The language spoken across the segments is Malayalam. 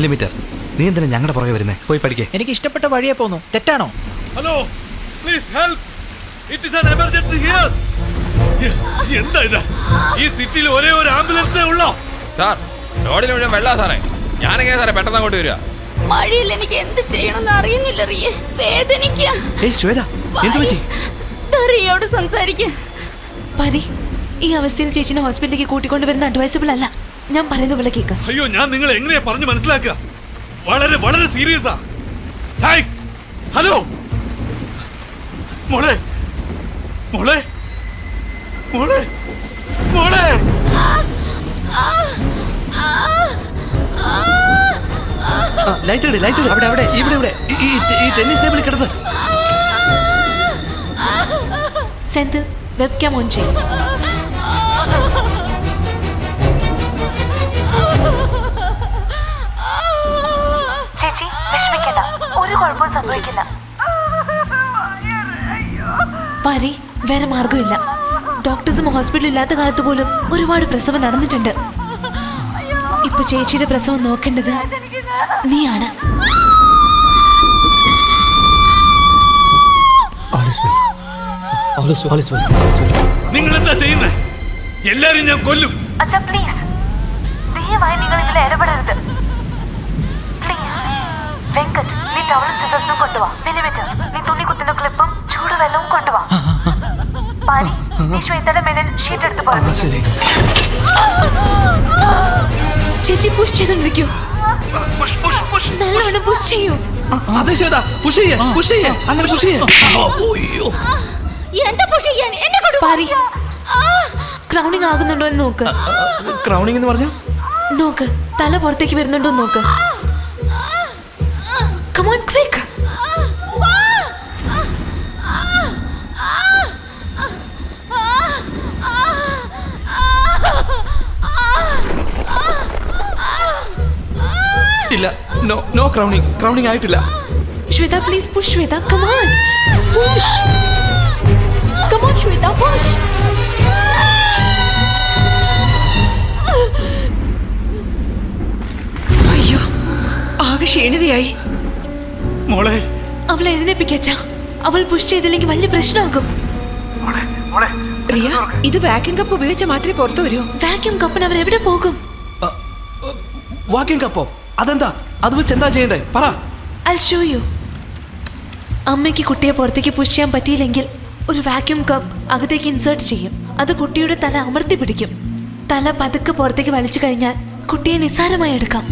മില്ലിമീറ്റർ. നീ എന്തിനാ ഞങ്ങളുടെ പുറകെ വരുന്നേ? പോയി പഠിക്കേ. എനിക്ക് ഇഷ്ടപ്പെട്ട വഴിയെ പോന്നു. തെറ്റാണോ? Hello please help it is an emergency here എന്താ ഇത്? ഈ സിറ്റിയിൽ ഒരേ ഒരു ആംബുലൻസേ ഉള്ളോ? സാർ റോഡിൽ മുഴുവൻ വെള്ളാ സാറേ. ഞാനെങ്ങനെ സാറേ പെട്ടെന്ന് അങ്ങോട്ട് വരിക? മഴയിൽ എനിക്ക് എന്ത് ചെയ്യണമെന്ന് അറിയുന്നില്ല റിയെ വേദനിക്ക. ഏയ് ശ്വേത എന്തു പറ്റി? റിയോട് സംസാരിക്ക. പരി ഈ അവസ്ഥയിൽ ചേച്ചിനെ ഹോസ്പിറ്റലിലേക്ക് കൂട്ടിക്കൊണ്ടുവരുന്ന അഡ്വൈസബിൾ അല്ല. ഞാൻ പറയുന്ന പോലെ കേക്ക്. അയ്യോ ഞാൻ നിങ്ങളെ എങ്ങനെയാ പറഞ്ഞു മനസ്സിലാക്കുക? വളരെ വളരെ സീരിയസാ ഹായ് ഹലോ. മോളെ മോളെ മോളെ മോളെ. ലൈറ്റ് ഇട് ലൈറ്റ് ഇട്. അവിടെ അവിടെ ഇവിടെ ഇവിടെ. ഈ- ടെന്നീസ് ടേബിളിൽ കിടന്ന്. സെന്തിൽ വെബ് ക്യാം ഓൺ ചെയ്യും. സംഭവിക്കില്ല പരി വേറെ മാർഗമില്ല ഡോക്ടേഴ്സും ഹോസ്പിറ്റലിൽ ഇല്ലാത്ത കാലത്ത് പോലും ഒരുപാട് പ്രസവം നടന്നിട്ടുണ്ട്. ഇപ്പൊ ചേച്ചിയുടെ പ്രസവം നോക്കേണ്ടത് നീയാണ്. നിങ്ങൾ എന്താ ചെയ്യുന്നത് എല്ലാരും ഞാൻ കൊല്ലും. അച്ഛാ പ്ലീസ്. ദയവായി നിങ്ങൾ ഇതിൽ ഇടപെടരുത്. പ്ലീസ് വെങ്കട്ട് നീ ടവലും സിസർസും കൊണ്ടുവാ. മിനിമീറ്റർ നീ തുണി കുത്തുന്ന ക്ലിപ്പും ചൂടുവെള്ളവും കൊണ്ടുവാ. പാനി നീ ശ്വേതയുടെ മേലിൽ ഷീറ്റ് എടുത്ത് ശരി. ചേച്ചി പുഷ് ചെയ്തോണ്ടിരിക്കൂ. നല്ലോണം പുഷ് ചെയ്യൂ. അതെ ശ്വേത പുഷ് ചെയ്യേ പുഷ് ചെയ്യേ. അങ്ങനെ പുഷ് ചെയ്യേ. അയ്യോ. എന്താ പുഷ് ചെയ്യാൻ? എന്നെ കൊണ്ട് പാരി ക്രൗണിങ് ആകുന്നുണ്ടോ എന്ന് നോക്ക്. ക്രൗണിംഗ് എന്ന് പറഞ്ഞാ? നോക്ക്. തല പുറത്തേക്ക് വരുന്നുണ്ടോ എന്ന് നോക്ക് on, quick. ഇല്ല. നോ നോ ക്രൗണിംഗ് ക്രൗണിംഗ് ആയിട്ടില്ല. Shweta please push Shweta. Come on push come on Shweta push അയ്യോ ആകെ ക്ഷീണിതയായി. മോളെ. അവളെ എഴുന്നേപ്പിക്കച്ചാ അവൾ പുഷ് ചെയ്തില്ലെങ്കിൽ വലിയ പ്രശ്നമാകും. റിയ ഇത് വാക്യൂം കപ്പ് ഉപയോഗിച്ച മാത്രമേ പുറത്തു വരൂ. വാക്യൂം കപ്പിന് അവർ എവിടെ പോകും? വാക്യൂം കപ്പോ അതെന്താ? അത് വെച്ച് എന്താ ചെയ്യണ്ടേ? പറ. ഐ ഷോ യു അമ്മയ്ക്ക് കുട്ടിയെ പുറത്തേക്ക് പുഷ് ചെയ്യാൻ പറ്റിയില്ലെങ്കിൽ ഒരു വാക്യൂം കപ്പ് അകത്തേക്ക് ഇൻസേർട്ട് ചെയ്യും. അത് കുട്ടിയുടെ തല അമർത്തി പിടിക്കും. തല പതുക്കെ പുറത്തേക്ക് വലിച്ചു കഴിഞ്ഞാൽ കുട്ടിയെ നിസ്സാരമായി എടുക്കാം.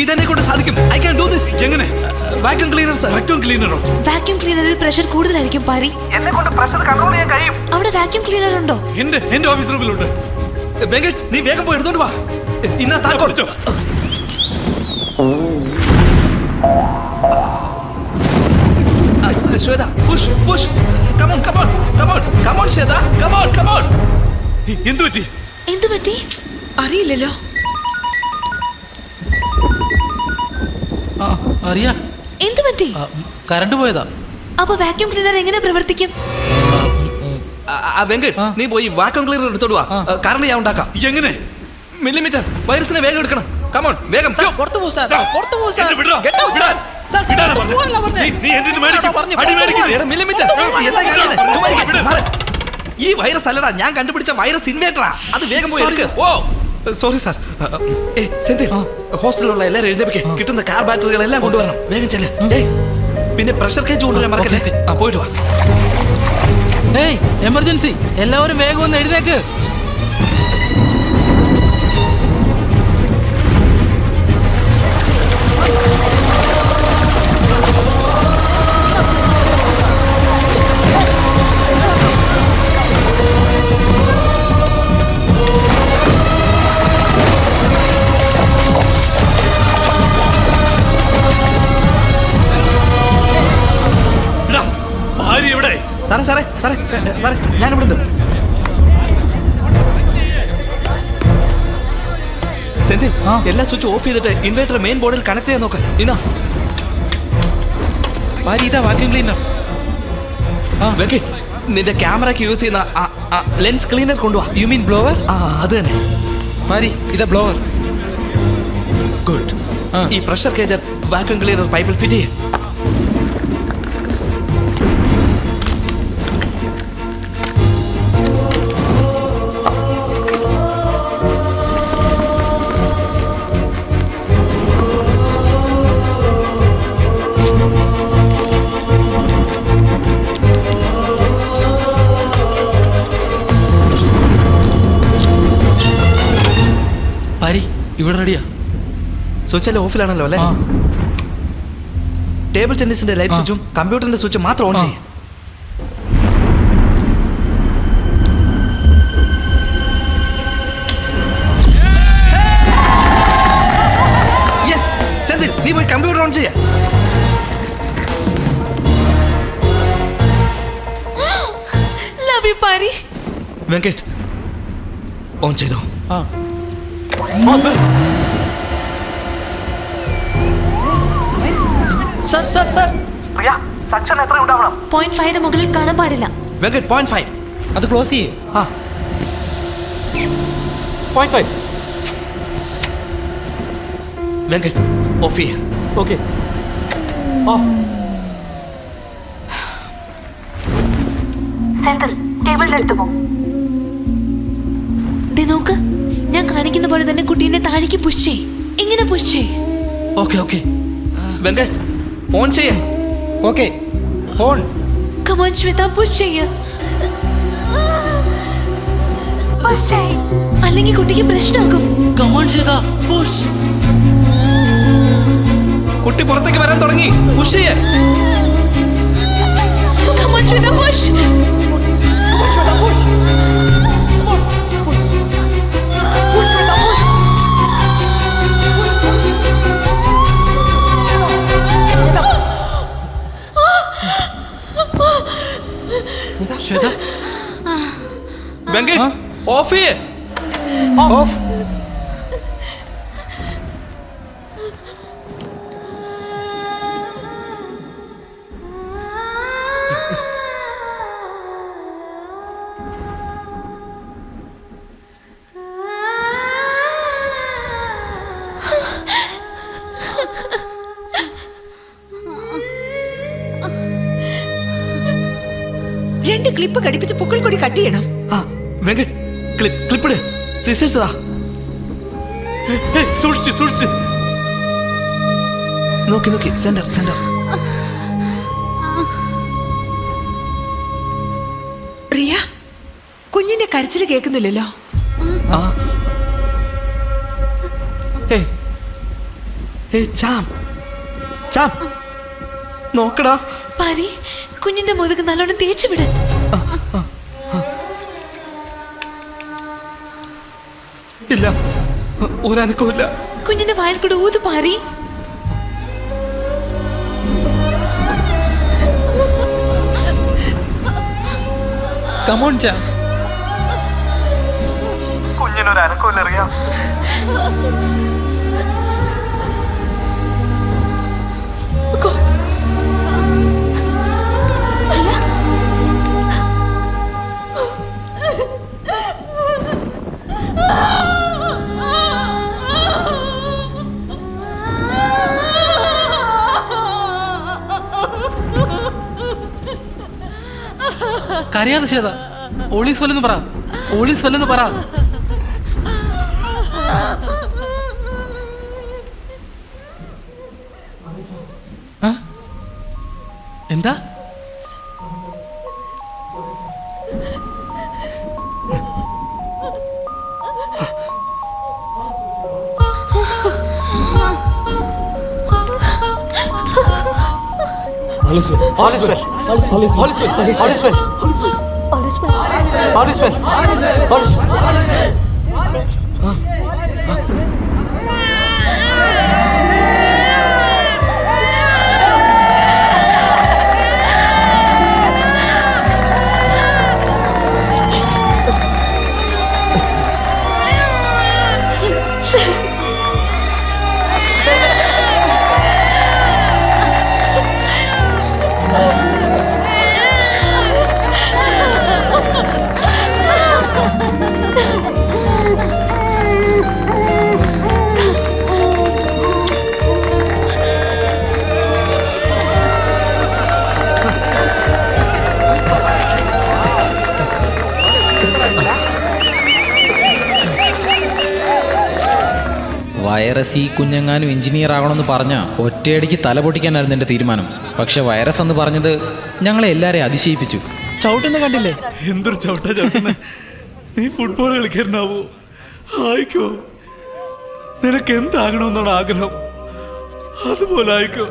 ഇതെന്നെ കൊണ്ട് സാധിക്കും. ഐ ക്യാൻ ഡു ദിസ് എങ്ങനെ? വാക്യൂം ക്ലീനർ സർ വാക്യൂം ക്ലീനറോ വാക്യൂം ക്ലീനറിൽ പ്രഷർ കൂടുതലായിരിക്കും പാരി. എന്നെ കൊണ്ട് പ്രഷർ കൺട്രോൾ ചെയ്യാൻ കഴിയും. അവിടെ വാക്യൂം ക്ലീനർ ഉണ്ടോ? എന്റെ എന്റെ ഓഫീസ് റൂമിലുണ്ട് വെങ്കട്ട് നീ വേഗം പോയി എടുത്തോണ്ട് വാ. ഇന്നാ പിടിച്ചോ. ആ, Shweta push push come on come on come on come on Shweta. Come on come on എന്തു പറ്റി? എന്തു പറ്റി? അറിയില്ലല്ലോ. ആ അറിയാ. എന്തു പറ്റി? കറണ്ട് പോയതാ. അപ്പൊ വാക്യൂം ക്ലീനർ എങ്ങനെ പ്രവർത്തിക്കും? വെങ്കട്ട്. നീ പോയി വാക്യൂം ക്ലീനർ എടുത്തോണ്ട് വാ. ആ. കാരണം ഞാൻ ഉണ്ടാക്കാം. എങ്ങനെ? മില്ലിമീറ്റർ വൈറസിനെ വേഗം എടുക്കണം. കമോൺ വേഗം പുറത്തു പോ സാർ. പുറത്തു പോ സാർ. വിട്, എന്താ വിട്. ഈ വൈറസ് അല്ലടാ ഞാൻ കണ്ടുപിടിച്ച വൈറസ് ഇൻവേറ്ററാ അത് വേഗം പോയി എടുക്ക്. ഓ സോറി സാർ ഏ സെന്തിൽ ഹോസ്റ്റലിലുള്ള എല്ലാവരും എഴുന്നേപ്പിക്കെ കിട്ടുന്ന കാർ ബാറ്ററികൾ എല്ലാം കൊണ്ടുവരണം. വേഗം ചെല്ല്. പിന്നെ പ്രഷർ കേജ് കൊണ്ടുവരാൻ മറക്കല്ലേ? പോയിട്ട് വാ. എമർജൻസി എല്ലാവരും വേഗം ഒന്ന് എഴുന്നേക്ക്. എല്ലാ സ്വിച്ച് ഓഫ് ചെയ്തിട്ട് ഇൻവേർട്ടർ മെയിൻ ബോർഡിൽ കണക്ട് ചെയ്യാൻ നോക്ക്. ഇന്നാ. ഭാര്യ ഇതാ വാക്യൂം ക്ലീനർ ആ. വെങ്കി നിന്റെ ക്യാമറയ്ക്ക് യൂസ് ചെയ്യുന്ന ലെൻസ് ക്ലീനർ കൊണ്ടുവാ. യു മീൻ ബ്ലോവർ ആ അത് തന്നെ. ഭാര്യ ഇതാ ബ്ലോവർ ഗുഡ് ഈ പ്രഷർ കേജർ വാക്യൂം ക്ലീനർ പൈപ്പിൽ ഫിറ്റ് ചെയ്യും. ഇവിടെ റെഡിയാ സ്വിച്ച് എല്ലാം ഓഫിലാണല്ലോ അല്ലേ? ടേബിൾ ടെന്നീസിന്റെ ലൈറ്റ് സ്വിച്ചും കമ്പ്യൂട്ടറിന്റെ സ്വിച്ച് മാത്രം ഓൺ ചെയ്യാം. നീ പോയി കമ്പ്യൂട്ടർ ഓൺ ചെയ്യ. ഓൺ ചെയ്തോ? ആ. Sir sir sir. സക്ഷൻ എത്ര ഉണ്ടാവണം. പോയിന്റ് മുകളിൽ കാണാൻ പാടില്ല. വെങ്കട്ട് പോയിന്റ് ഫൈവ് അത് ക്ലോസ് ചെയ്യേ. ആ. പോയിന്റ് ഫൈവ് വെങ്കട്ട് ഓഫ് ചെയ്യ. ഓക്കെ ഓഫ് സെന്തിൽ ടേബിളിന്റെ അടുത്ത് പോ. ദേ നോക്ക്. പോലെ തന്നെ കുട്ടീനെ താഴേക്ക് പുഷ് ചെയ് ഇങ്ങനെ പുഷ് ചെയ് ഓക്കേ ഓക്കെ വെങ്കൽ ഓൺ ചെയ്യ. Okay phone on Shweta push ചെയ്യ. പുഷ് ചെയ്യ്. അല്ലെങ്കിൽ കുട്ടിക്ക് പ്രശ്നമാകും. ഓൺ ശ്വേത പുഷ് കുട്ടി പുറത്തേക്ക് വരാൻ തുടങ്ങി. Push come on Shweta push Venkat off ചെയ്യേ. ഓഫ്. രണ്ട് ക്ലിപ്പ് ഘടിപ്പിച്ച് പുക്കൾ കൂടി കട്ട് ചെയ്യണം. ആ ക്ലിപ്പ് ക്ലിപ്പ് ക്ലിപ്പിട് സിസേഴ്സ് ഇതാ സൂക്ഷിച്ച് സൂക്ഷിച്ച്. നോക്കി നോക്കി സെന്റർ സെന്റർ. പ്രിയ കുഞ്ഞിന്റെ കരച്ചിൽ കേൾക്കുന്നില്ലല്ലോ? ആ. നോക്കടാ. പാരി കുഞ്ഞിന്റെ മുതുക് നല്ലോണം തേച്ചു വിട് ഒരനക്കമില്ല കുഞ്ഞിന്റെ വായിൽ കൂടെ ഊത് പാരി കമോൺ ചാ അറിയാം. ഏത് ശ്വേത ഒളിസ് വല്ലെന്ന് പറ ഒളിസ് വല്ലെന്ന് പറ എന്താ Alles weg. Alles weg. Alles weg. Alles weg. Alles weg. Alles weg. Barış ver. Barış. Barış. Virus ഈ കുഞ്ഞെങ്ങാനും എഞ്ചിനീയർ ആകണമെന്ന് പറഞ്ഞ ഒറ്റയടിക്ക് തല പൊട്ടിക്കാനായിരുന്നു എന്റെ തീരുമാനം. പക്ഷെ വൈറസ് എന്ന് പറഞ്ഞത് ഞങ്ങളെ എല്ലാവരെയും അതിശയിപ്പിച്ചു. ചവിട്ടുന്ന കണ്ടില്ലേ? എന്തൊരു ചവിട്ട ചവിട്ടുന്ന? നീ ഫുട്ബോൾ കളിക്കാരനാവോ. ആയിക്കോ. നിനക്ക് എന്താകണമെന്നാണ് ആഗ്രഹം. അതുപോലെ ആയിക്കോ.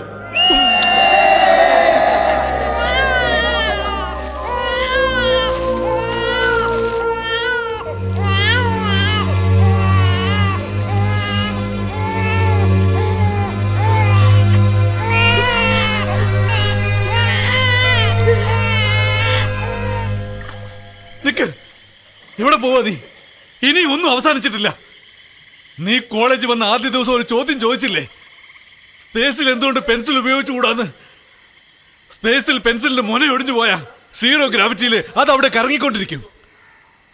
എവിടെ പോവാ നീ. ഇനി ഒന്നും അവസാനിച്ചിട്ടില്ല. നീ കോളേജ് വന്ന ആദ്യ ദിവസം ഒരു ചോദ്യം ചോദിച്ചില്ലേ? സ്പേസിൽ എന്തുകൊണ്ട് പെൻസിൽ ഉപയോഗിച്ചുകൂടാന്ന്? സ്പേസിൽ പെൻസിലിന്റെ മുന ഒടിഞ്ഞു പോയാ സീറോ ഗ്രാവിറ്റിയിൽ അത് അവിടെ കറങ്ങിക്കൊണ്ടിരിക്കും.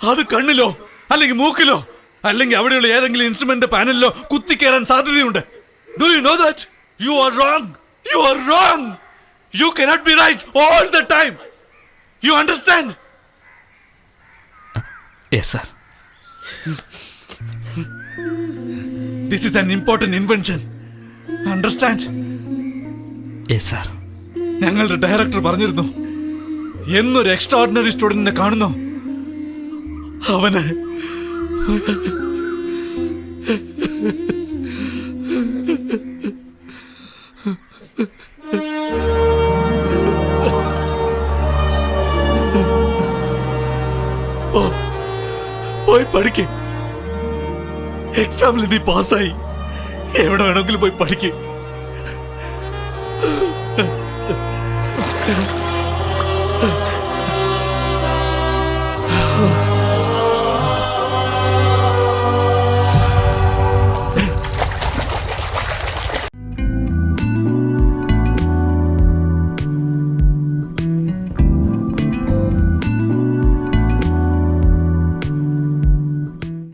അത് കണ്ണിലോ അല്ലെങ്കിൽ മൂക്കിലോ അല്ലെങ്കിൽ അവിടെയുള്ള ഏതെങ്കിലും ഇൻസ്ട്രുമെന്റ് പാനലിലോ കുത്തിക്കയറാൻ സാധ്യതയുണ്ട്. Do you know that you are wrong you are wrong you cannot be right all the time you understand yes sir this is an important invention understand yes sir ഞങ്ങളുടെ ഡയറക്ടർ പറഞ്ഞിരുന്നു. എന്നൊരു എക്സ്ട്രാ ഓർഡിനറി സ്റ്റുഡന്റിനെ കാണുന്നു. അവന് പഠിക്ക്. എക്സാമിൽ നീ പാസ്സായി. എവിടെ വേണമെങ്കിലും പോയി പഠിക്ക്.